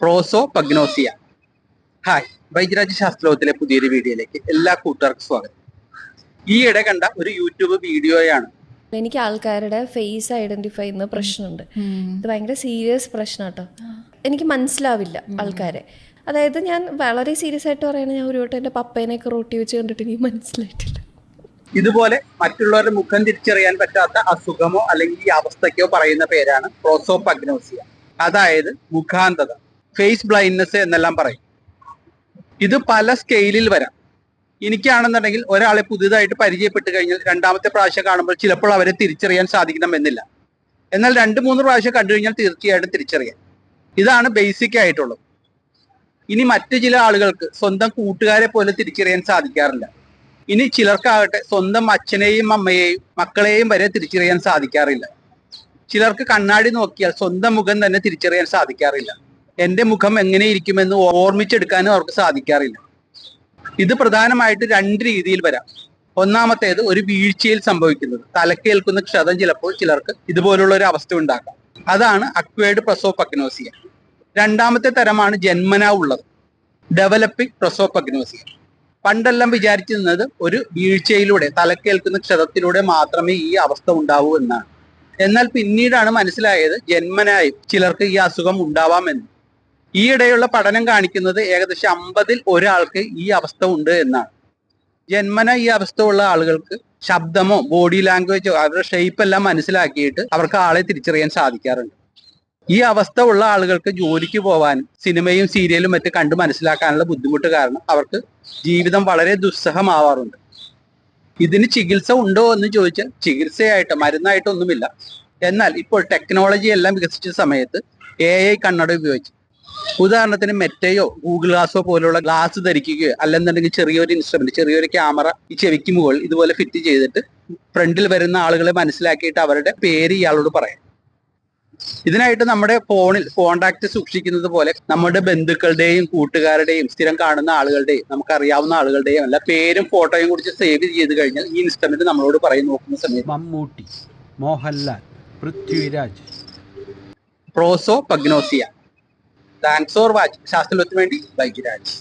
Proso പഗ്നോസിയ. Hi വൈദ്യരാജ ശാസ്ത്രലോകത്തിലെ പുതിയൊരു വീഡിയോയിലേക്ക് എല്ലാ കൂട്ടുകാർക്കും സ്വാഗതം. ഈയിടെ കണ്ട ഒരു യൂട്യൂബ് വീഡിയോയാണ്. എനിക്ക് ആൾക്കാരുടെ ഫേസ് ഐഡന്റിഫൈ ചെയ്യുന്ന പ്രശ്നമുണ്ട്. ഇത് ഭയങ്കര സീരിയസ് പ്രശ്നം കേട്ടോ എനിക്ക് മനസ്സിലാവില്ല ആൾക്കാരെ. അതായത് ഞാൻ വളരെ സീരിയസ് ആയിട്ട് പറയണ ഞാൻ ഒരു വട്ടം എന്റെ പപ്പേനെയൊക്കെ റോട്ടി വെച്ച് കണ്ടിട്ട് എനിക്ക് മനസ്സിലായിട്ടില്ല. ഇതുപോലെ മറ്റുള്ളവരുടെ മുഖം തിരിച്ചറിയാൻ പറ്റാത്ത അസുഖമോ അല്ലെങ്കിൽ ഈ അവസ്ഥയ്ക്കോ പറയുന്ന പേരാണ് പ്രോസോപഗ്നോസിയ അതായത് മുഖാന്തത. ഫേസ് ബ്ലൈൻഡ്നെസ് എന്നെല്ലാം പറയും. ഇത് പല സ്കെയിലിൽ വരാം. എനിക്കാണെന്നുണ്ടെങ്കിൽ ഒരാളെ പുതിയതായിട്ട് പരിചയപ്പെട്ട് കഴിഞ്ഞാൽ രണ്ടാമത്തെ പ്രാവശ്യം കാണുമ്പോൾ ചിലപ്പോൾ അവരെ തിരിച്ചറിയാൻ സാധിക്കണമെന്നില്ല. എന്നാൽ രണ്ട് മൂന്ന് പ്രാവശ്യം കണ്ടു കഴിഞ്ഞാൽ തീർച്ചയായിട്ടും തിരിച്ചറിയാം. ഇതാണ് ബേസിക് ആയിട്ടുള്ളത്. ഇനി മറ്റു ചില ആളുകൾക്ക് സ്വന്തം കൂട്ടുകാരെ പോലെ തിരിച്ചറിയാൻ സാധിക്കാറില്ല. ഇനി ചിലർക്കാകട്ടെ സ്വന്തം അച്ഛനെയും അമ്മയെയും മക്കളെയും വരെ തിരിച്ചറിയാൻ സാധിക്കാറില്ല. ചിലർക്ക് കണ്ണാടി നോക്കിയാൽ സ്വന്തം മുഖം തന്നെ തിരിച്ചറിയാൻ സാധിക്കാറില്ല. എന്റെ മുഖം എങ്ങനെ ഇരിക്കുമെന്ന് ഓർമ്മിച്ചെടുക്കാനും അവർക്ക് സാധിക്കാറില്ല. ഇത് പ്രധാനമായിട്ട് രണ്ട് രീതിയിൽ വരാം. ഒന്നാമത്തേത് ഒരു വീഴ്ചയിൽ സംഭവിക്കുന്നത്. തലക്കേൽക്കുന്ന ക്ഷതം ചിലപ്പോൾ ചിലർക്ക് ഇതുപോലുള്ള ഒരു അവസ്ഥ ഉണ്ടാക്കാം. അതാണ് അക്വേർഡ് പ്രസോപഗ്നോസിയ രണ്ടാമത്തെ തരമാണ് ജന്മനാ ഉള്ളത്. ഡെവലപ്പിംഗ് പ്രസോപഗ്നോസിയ പണ്ടെല്ലാം വിചാരിച്ചിരുന്നത് ഒരു വീഴ്ചയിലൂടെ തലക്കേൽക്കുന്ന ക്ഷതത്തിലൂടെ മാത്രമേ ഈ അവസ്ഥ ഉണ്ടാവൂ എന്നാണ്. എന്നാൽ പിന്നീടാണ് മനസ്സിലായത് ജന്മനായും ചിലർക്ക് ഈ അസുഖം ഉണ്ടാവാമെന്ന്. ഈയിടെയുള്ള പഠനം കാണിക്കുന്നത് ഏകദേശം അമ്പതിൽ ഒരാൾക്ക് ഈ അവസ്ഥ ഉണ്ട് എന്നാണ്. ജന്മന ഈ അവസ്ഥ ഉള്ള ആളുകൾക്ക് ശബ്ദമോ ബോഡി ലാംഗ്വേജോ അവരുടെ ഷേപ്പ് എല്ലാം മനസ്സിലാക്കിയിട്ട് അവർക്ക് ആളെ തിരിച്ചറിയാൻ സാധിക്കാറുണ്ട്. ഈ അവസ്ഥ ഉള്ള ആളുകൾക്ക് ജോലിക്ക് പോകാൻ സിനിമയും സീരിയലും മറ്റും കണ്ട് മനസ്സിലാക്കാനുള്ള ബുദ്ധിമുട്ട് കാരണം അവർക്ക് ജീവിതം വളരെ ദുസ്സഹമാവാറുണ്ട്. ഇതിന് ചികിത്സ ഉണ്ടോ എന്ന് ചോദിച്ചാൽ ചികിത്സയായിട്ട് മരുന്നായിട്ടൊന്നുമില്ല. എന്നാൽ ഇപ്പോൾ ടെക്നോളജി എല്ലാം വികസിച്ച സമയത്ത് എ ഐ കണ്ണട ഉപയോഗിച്ച് ഉദാഹരണത്തിന് മെറ്റയോ ഗൂഗിൾ ഗ്ലാസോ പോലുള്ള ഗ്ലാസ് ധരിക്കുകയോ അല്ലെന്നുണ്ടെങ്കിൽ ചെറിയൊരു ഇൻസ്ട്രുമെന്റ് ചെറിയൊരു ക്യാമറ ഈ ചെവിക്ക് മുകളിൽ ഇതുപോലെ ഫിറ്റ് ചെയ്തിട്ട് ഫ്രണ്ടിൽ വരുന്ന ആളുകളെ മനസ്സിലാക്കിയിട്ട് അവരുടെ പേര് ഇയാളോട് പറയാം. ഇതിനായിട്ട് നമ്മുടെ ഫോണിൽ കോണ്ടാക്ട് സൂക്ഷിക്കുന്നത് പോലെ നമ്മുടെ ബന്ധുക്കളുടെയും കൂട്ടുകാരുടെയും സ്ഥിരം കാണുന്ന ആളുകളുടെയും നമുക്കറിയാവുന്ന ആളുകളുടെയും അല്ല പേരും ഫോട്ടോയും കുറിച്ച് സേവ് ചെയ്ത് കഴിഞ്ഞാൽ ഈ ഇൻസ്ട്രുമെന്റ് നമ്മളോട് പറയും നോക്കുന്ന സമയത്ത്. Mammootty Mohanlal Prithviraj. Prosopagnosia. Thanks for watch ശാസ്ത്രത്തിന് വേണ്ടി വൈകിരാജ്